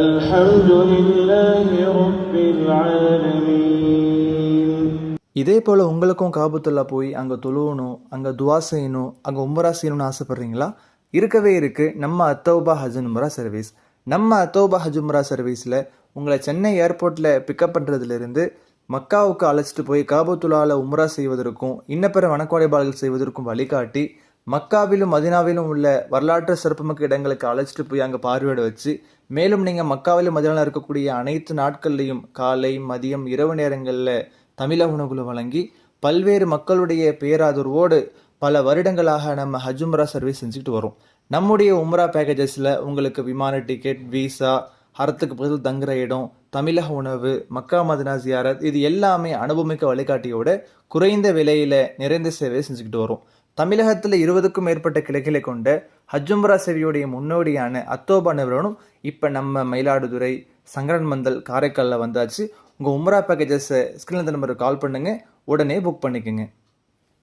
الحمد لله رب العالمين இதே போல் உங்களுக்கும் காபத்துல்லா போய் அங்கே தொழுவணும் அங்கே துவா செய்யணும் அங்கே உம்ரா செய்யணும்னு ஆசைப்பட்றீங்களா இருக்கவே இருக்குது நம்ம அத்தௌபா ஹஜ் உம்ரா சர்வீஸ் நம்ம அத்தௌபா ஹஜ் உம்ரா சர்வீஸில் உங்களை சென்னை ஏர்போர்ட்டில் பிக்கப் பண்ணுறதுலேருந்து மக்காவுக்கு அழைச்சிட்டு போய் காபத்துல்லாவில் உம்ரா செய்வதற்கும் இன்னப்பிற வணக்கோடைபாடுகள் செய்வதற்கும் வழிகாட்டி மக்காவிலும் மதினாவிலும் உள்ள வரலாற்று சிறப்புமிக்க இடங்களுக்கு அழைச்சிட்டு போய் அங்கே பார்வையிட வச்சு மேலும் நீங்கள் மக்காவிலும் மதினாவில் இருக்கக்கூடிய அனைத்து நாட்கள்லையும் காலை மதியம் இரவு நேரங்களில் தமிழக உணவுகளை வழங்கி பல்வேறு மக்களுடைய பேராதரவோடு பல வருடங்களாக நம்ம ஹஜ் சர்வீஸ் செஞ்சுக்கிட்டு வரோம். நம்முடைய உம்ரா பேக்கேஜஸில் உங்களுக்கு விமான டிக்கெட் விசா அறத்துக்கு பதில் தங்குற இடம் தமிழக உணவு மக்கா மதினா ஜியாரத் இது எல்லாமே அனுபவமிக்க வழிகாட்டியோட குறைந்த விலையில நிறைந்த சேவையை செஞ்சுக்கிட்டு வரோம். தமிழகத்தில் இருபதுக்கும் மேற்பட்ட கிளைகளை கொண்ட ஹஜ்ஜும்ரா சேவையுடைய முன்னோடியான அத்தோபா நிறுவனம் இப்போ நம்ம மயிலாடுதுறை சங்கரன் மந்தல் காரைக்காலில் வந்தாச்சு. உங்கள் உம்ரா பேக்கேஜஸை ஸ்கிரீன் நம்பருக்கு கால் பண்ணுங்கள் உடனே புக் பண்ணிக்கோங்க.